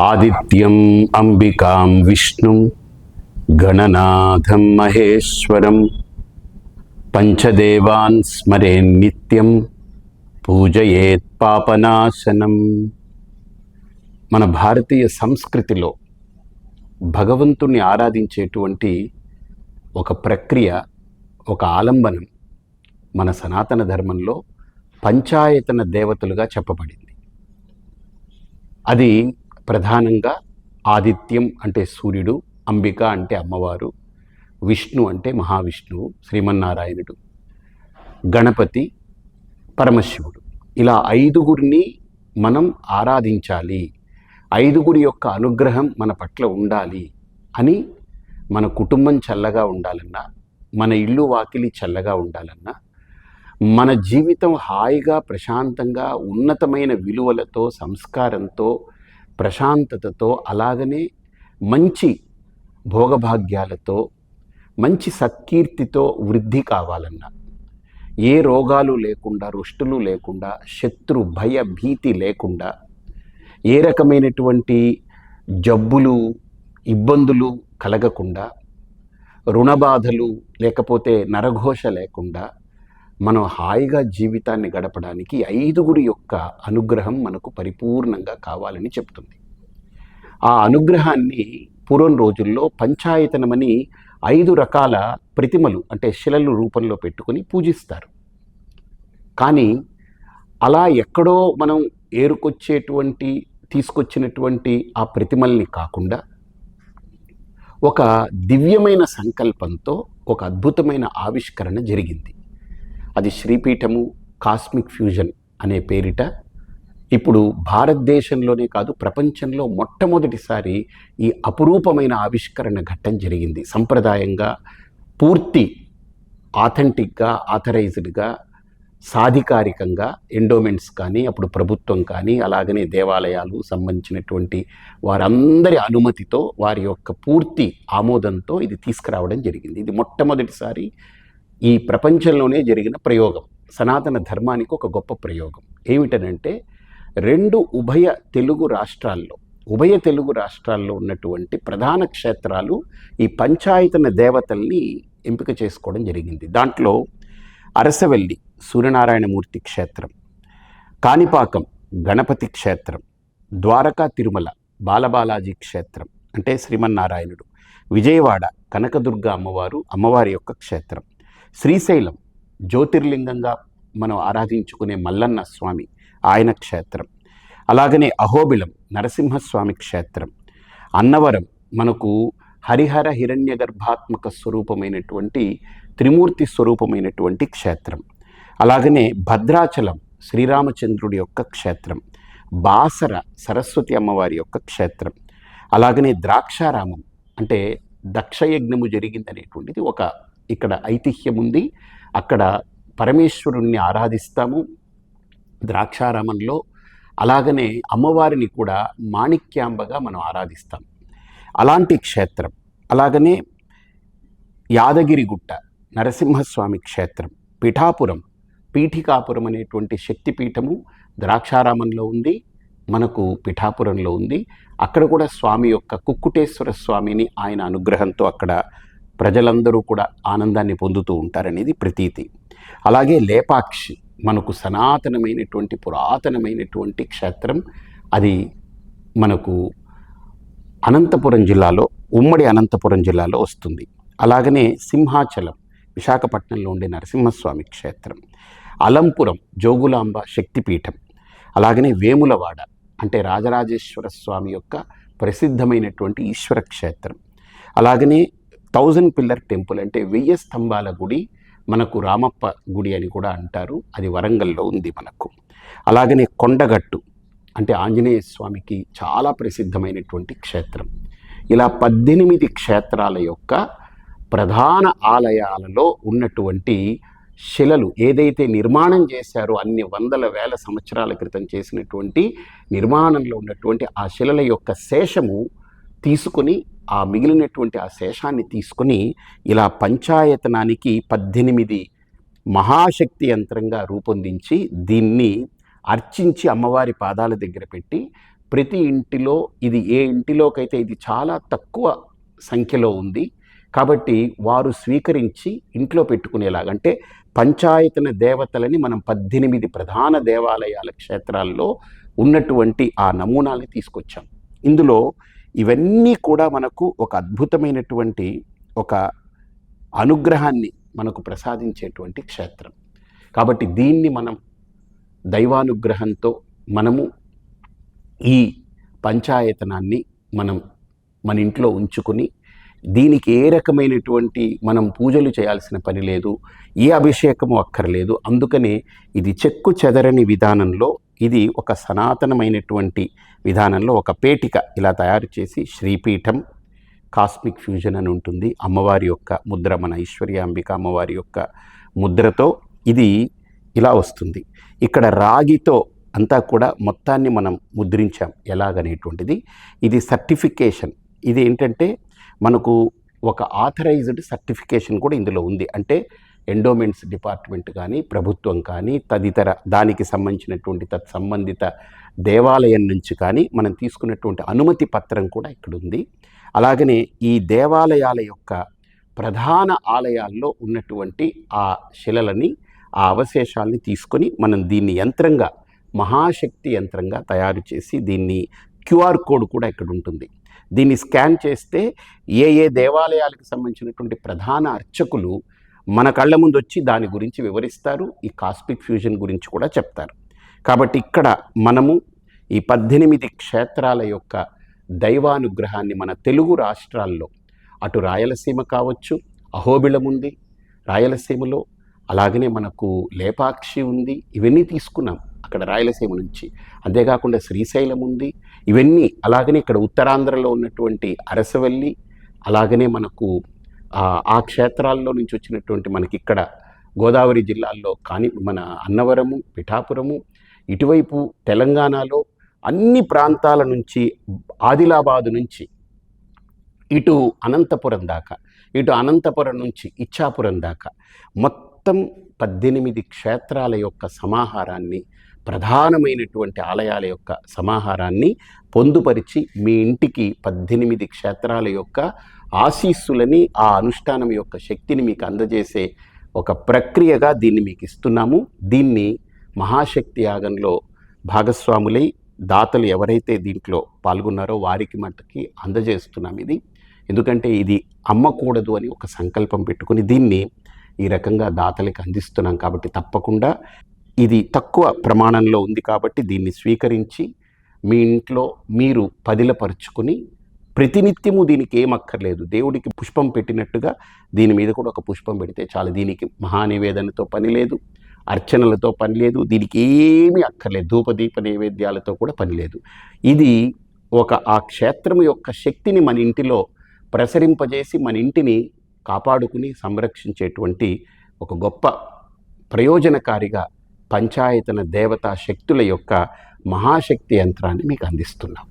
ఆదిత్యం అంబికాం విష్ణుం గణనాథం మహేశ్వరం పంచదేవాన్ స్మరే నిత్యం పూజయేత్ పాపనాశనం మన భారతీయ సంస్కృతిలో భగవంతుణ్ణి ఆరాధించేటువంటి ఒక ప్రక్రియ ఒక ఆలంబనం మన సనాతన ధర్మంలో పంచాయతన దేవతలుగా చెప్పబడింది. అది ప్రధానంగా ఆదిత్యం అంటే సూర్యుడు అంబిక అంటే అమ్మవారు విష్ణు అంటే మహావిష్ణువు శ్రీమన్నారాయణుడు గణపతి పరమశివుడు. ఇలా ఐదుగురిని మనం ఆరాధించాలి. ఐదుగురి యొక్క అనుగ్రహం మన పట్ల ఉండాలి అని మన కుటుంబం చల్లగా ఉండాలన్నా మన ఇల్లు వాకిలి చల్లగా ఉండాలన్నా మన జీవితం హాయిగా ప్రశాంతంగా ఉన్నతమైన విలువలతో సంస్కారంతో ప్రశాంతతతో అలాగనే మంచి భోగభాగ్యాలతో మంచి సత్కీర్తితో వృద్ధి కావాలన్నా. ఏ రోగాలు లేకుండా రుష్టులు లేకుండా శత్రు భయ భీతి లేకుండా ఏ రకమైనటువంటి జబ్బులు ఇబ్బందులు కలగకుండా రుణబాధలు లేకపోతే నరఘోష లేకుండా మనం హాయిగా జీవితాన్ని గడపడానికి ఐదుగురి యొక్క అనుగ్రహం మనకు పరిపూర్ణంగా కావాలని చెప్తుంది. ఆ అనుగ్రహాన్ని పూర్వం రోజుల్లో పంచాయతనమని ఐదు రకాల ప్రతిమలు అంటే శిలలు రూపంలో పెట్టుకొని పూజిస్తారు. కానీ అలా ఎక్కడో మనం ఏరుకొచ్చేటువంటి తీసుకొచ్చినటువంటి ఆ ప్రతిమల్ని కాకుండా ఒక దివ్యమైన సంకల్పంతో ఒక అద్భుతమైన ఆవిష్కరణ జరిగింది. అది శ్రీపీఠము కాస్మిక్ ఫ్యూజన్ అనే పేరిట ఇప్పుడు భారతదేశంలోనే కాదు ప్రపంచంలో మొట్టమొదటిసారి ఈ అపురూపమైన ఆవిష్కరణ ఘట్టం జరిగింది. సంప్రదాయంగా పూర్తి ఆథెంటిక్గా ఆథరైజ్డ్గా సాధికారికంగా ఎండోమెంట్స్ కానీ అప్పుడు ప్రభుత్వం కానీ అలాగనే దేవాలయాలు సంబంధించినటువంటి వారందరి అనుమతితో వారి యొక్క పూర్తి ఆమోదంతో ఇది తీసుకురావడం జరిగింది. ఇది మొట్టమొదటిసారి ఈ ప్రపంచంలోనే జరిగిన ప్రయోగం. సనాతన ధర్మానికి ఒక గొప్ప ప్రయోగం. ఏమిటనంటే రెండు ఉభయ తెలుగు రాష్ట్రాల్లో ఉభయ తెలుగు రాష్ట్రాల్లో ఉన్నటువంటి ప్రధాన క్షేత్రాలు ఈ పంచాయతన దేవతల్ని ఎంపిక చేసుకోవడం జరిగింది. దాంట్లో అరసవెల్లి సూర్యనారాయణమూర్తి క్షేత్రం కాణిపాకం గణపతి క్షేత్రం ద్వారకా తిరుమల బాలబాలాజీ క్షేత్రం అంటే శ్రీమన్నారాయణుడు విజయవాడ కనకదుర్గ అమ్మవారు అమ్మవారి యొక్క క్షేత్రం శ్రీశైలం జ్యోతిర్లింగంగా మనం ఆరాధించుకునే మల్లన్న స్వామి ఆయన క్షేత్రం. అలాగనే అహోబిలం నరసింహస్వామి క్షేత్రం. అన్నవరం మనకు హరిహర హిరణ్య గర్భాత్మక స్వరూపమైనటువంటి త్రిమూర్తి స్వరూపమైనటువంటి క్షేత్రం. అలాగనే భద్రాచలం శ్రీరామచంద్రుడి యొక్క క్షేత్రం. బాసర సరస్వతి అమ్మవారి యొక్క క్షేత్రం. అలాగనే ద్రాక్షారామం అంటే దక్షయజ్ఞము జరిగిందనేటువంటిది ఒక ఇక్కడ ఐతిహ్యం ఉంది అక్కడ పరమేశ్వరుణ్ణి ఆరాధిస్తాము ద్రాక్షారామంలో. అలాగనే అమ్మవారిని కూడా మాణిక్యాంబగా మనం ఆరాధిస్తాం. అలాంటి క్షేత్రం. అలాగనే యాదగిరిగుట్ట నరసింహస్వామి క్షేత్రం పిఠాపురం పీఠికాపురం అనేటువంటి శక్తిపీఠము ద్రాక్షారామంలో ఉంది మనకు పిఠాపురంలో ఉంది. అక్కడ కూడా స్వామి యొక్క కుక్కుటేశ్వర స్వామిని ఆయన అనుగ్రహంతో అక్కడ ప్రజలందరూ కూడా ఆనందాన్ని పొందుతూ ఉంటారనేది ప్రతీతి. అలాగే లేపాక్షి మనకు సనాతనమైనటువంటి పురాతనమైనటువంటి క్షేత్రం. అది మనకు అనంతపురం జిల్లాలో ఉమ్మడి అనంతపురం జిల్లాలో వస్తుంది. అలాగనే సింహాచలం విశాఖపట్నంలో ఉండే నరసింహస్వామి క్షేత్రం. అలంపురం జోగులాంబ శక్తిపీఠం. అలాగనే వేములవాడ అంటే రాజరాజేశ్వర స్వామి యొక్క ప్రసిద్ధమైనటువంటి ఈశ్వర క్షేత్రం. అలాగనే థౌజండ్ పిల్లర్ టెంపుల్ అంటే వెయ్యి స్తంభాల గుడి మనకు రామప్ప గుడి అని కూడా అంటారు. అది వరంగల్లో ఉంది మనకు. అలాగనే కొండగట్టు అంటే ఆంజనేయ స్వామికి చాలా ప్రసిద్ధమైనటువంటి క్షేత్రం. ఇలా పద్దెనిమిది క్షేత్రాల యొక్క ప్రధాన ఆలయాలలో ఉన్నటువంటి శిలలు ఏదైతే నిర్మాణం చేశారో అన్ని వందల వేల సంవత్సరాల క్రితం చేసినటువంటి నిర్మాణంలో ఉన్నటువంటి ఆ శిలల యొక్క శేషము తీసుకొని ఆ మిగిలినటువంటి ఆ శేషాన్ని తీసుకొని ఇలా పంచాయతనానికి పద్దెనిమిది మహాశక్తి యంత్రంగా రూపొందించి దీన్ని అర్చించి అమ్మవారి పాదాల దగ్గర పెట్టి ప్రతి ఇంటిలో ఇది ఏ ఇంటిలోకైతే ఇది చాలా తక్కువ సంఖ్యలో ఉంది కాబట్టి వారు స్వీకరించి ఇంట్లో పెట్టుకునేలాగంటే పంచాయతన దేవతలని మనం పద్దెనిమిది ప్రధాన దేవాలయాల క్షేత్రాల్లో ఉన్నటువంటి ఆ నమూనాల్ని తీసుకొచ్చాం. ఇందులో ఇవన్నీ కూడా మనకు ఒక అద్భుతమైనటువంటి ఒక అనుగ్రహాన్ని మనకు ప్రసాదించేటువంటి క్షేత్రం. కాబట్టి దీన్ని మనం దైవానుగ్రహంతో మనము ఈ పంచాయతనాన్ని మనం మన ఇంట్లో ఉంచుకుని దీనికి ఏ రకమైనటువంటి మనం పూజలు చేయాల్సిన పని లేదు ఏ అభిషేకము అక్కర్లేదు అందుకనే ఇది చెక్కు చెదరని విధానంలో ఇది ఒక సనాతనమైనటువంటి విధానంలో ఒక పేటిక ఇలా తయారు చేసి శ్రీపీఠం కాస్మిక్ ఫ్యూజన్ అని ఉంటుంది. అమ్మవారి యొక్క ముద్ర మన ఐశ్వర్యాంబిక అమ్మవారి యొక్క ముద్రతో ఇది ఇలా వస్తుంది. ఇక్కడ రాగితో అంతా కూడా మొత్తాన్ని మనం ముద్రించాం. ఎలాగనేటువంటిది? ఇది సర్టిఫికేషన్. ఇది ఏంటంటే మనకు ఒక ఆథరైజ్డ్ సర్టిఫికేషన్ కూడా ఇందులో ఉంది. అంటే ఎండోమెంట్స్ డిపార్ట్మెంట్ కానీ ప్రభుత్వం కానీ తదితర దానికి సంబంధించినటువంటి తత్సంబంధిత దేవాలయం నుంచి కానీ మనం తీసుకున్నటువంటి అనుమతి పత్రం కూడా ఇక్కడ ఉంది అలాగనే ఈ దేవాలయాల యొక్క ప్రధాన ఆలయాల్లో ఉన్నటువంటి ఆ శిలలని ఆ అవశేషాలని తీసుకొని మనం దీన్ని యంత్రంగా మహాశక్తి యంత్రంగా తయారు చేసి దీన్ని క్యూఆర్ కోడ్ కూడా ఇక్కడ ఉంటుంది దీన్ని స్కాన్ చేస్తే ఏ ఏ దేవాలయాలకు సంబంధించినటువంటి ప్రధాన అర్చకులు మన కళ్ళ ముందు వచ్చి దాని గురించి వివరిస్తారు ఈ కాస్మిక్ ఫ్యూజన్ గురించి కూడా చెప్తారు. కాబట్టి ఇక్కడ మనము ఈ పద్దెనిమిది క్షేత్రాల యొక్క దైవానుగ్రహాన్ని మన తెలుగు రాష్ట్రాల్లో అటు రాయలసీమ కావచ్చు అహోబిళం ఉంది రాయలసీమలో అలాగనే మనకు లేపాక్షి ఉంది ఇవన్నీ తీసుకున్నాం అక్కడ రాయలసీమ నుంచి. అంతేకాకుండా శ్రీశైలం ఉంది ఇవన్నీ అలాగనే ఇక్కడ ఉత్తరాంధ్రలో ఉన్నటువంటి అరసవల్లి అలాగనే మనకు ఆ క్షేత్రాల్లో నుంచి వచ్చినటువంటి మనకి ఇక్కడ గోదావరి జిల్లాల్లో కానీ మన అన్నవరము పిఠాపురము ఇటువైపు తెలంగాణలో అన్ని ప్రాంతాల నుంచి ఆదిలాబాదు నుంచి ఇటు అనంతపురం దాకా ఇటు అనంతపురం నుంచి ఇచ్చాపురం దాకా మొత్తం పద్దెనిమిది క్షేత్రాల యొక్క సమాహారాన్ని ప్రధానమైనటువంటి ఆలయాల యొక్క సమాహారాన్ని పొందుపరిచి మీ ఇంటికి పద్దెనిమిది క్షేత్రాల యొక్క ఆశీస్సులని ఆ అనుష్ఠానం యొక్క శక్తిని మీకు అందజేసే ఒక ప్రక్రియగా దీన్ని మీకు ఇస్తున్నాము. దీన్ని మహాశక్తి యాగంలో భాగస్వాములై దాతలు ఎవరైతే దీంట్లో పాల్గొన్నారో వారికి మటుకి అందజేస్తున్నాం ఇది. ఎందుకంటే ఇది అమ్మకూడదు అని ఒక సంకల్పం పెట్టుకుని దీన్ని ఈ రకంగా దాతలకి అందిస్తున్నాం కాబట్టి తప్పకుండా. ఇది తక్కువ ప్రమాణంలో ఉంది కాబట్టి దీన్ని స్వీకరించి మీ ఇంట్లో మీరు పదిలపరుచుకొని ప్రతినిత్యము దీనికి ఏం అక్కర్లేదు దేవుడికి పుష్పం పెట్టినట్టుగా దీని మీద కూడా ఒక పుష్పం పెడితే చాలు. దీనికి మహానివేదనతో పని లేదు అర్చనలతో పని లేదు దీనికి ఏమీ అక్కర్లేదు. ధూపదీప నైవేద్యాలతో కూడా పని లేదు. ఇది ఒక ఆ క్షేత్రం యొక్క శక్తిని మన ఇంటిలో ప్రసరింపజేసి మన ఇంటిని కాపాడుకుని సంరక్షించేటువంటి ఒక గొప్ప ప్రయోజనకారిగా పంచాయతన దేవతా శక్తుల యొక్క మహాశక్తి యంత్రాన్ని మీకు అందిస్తున్నాం.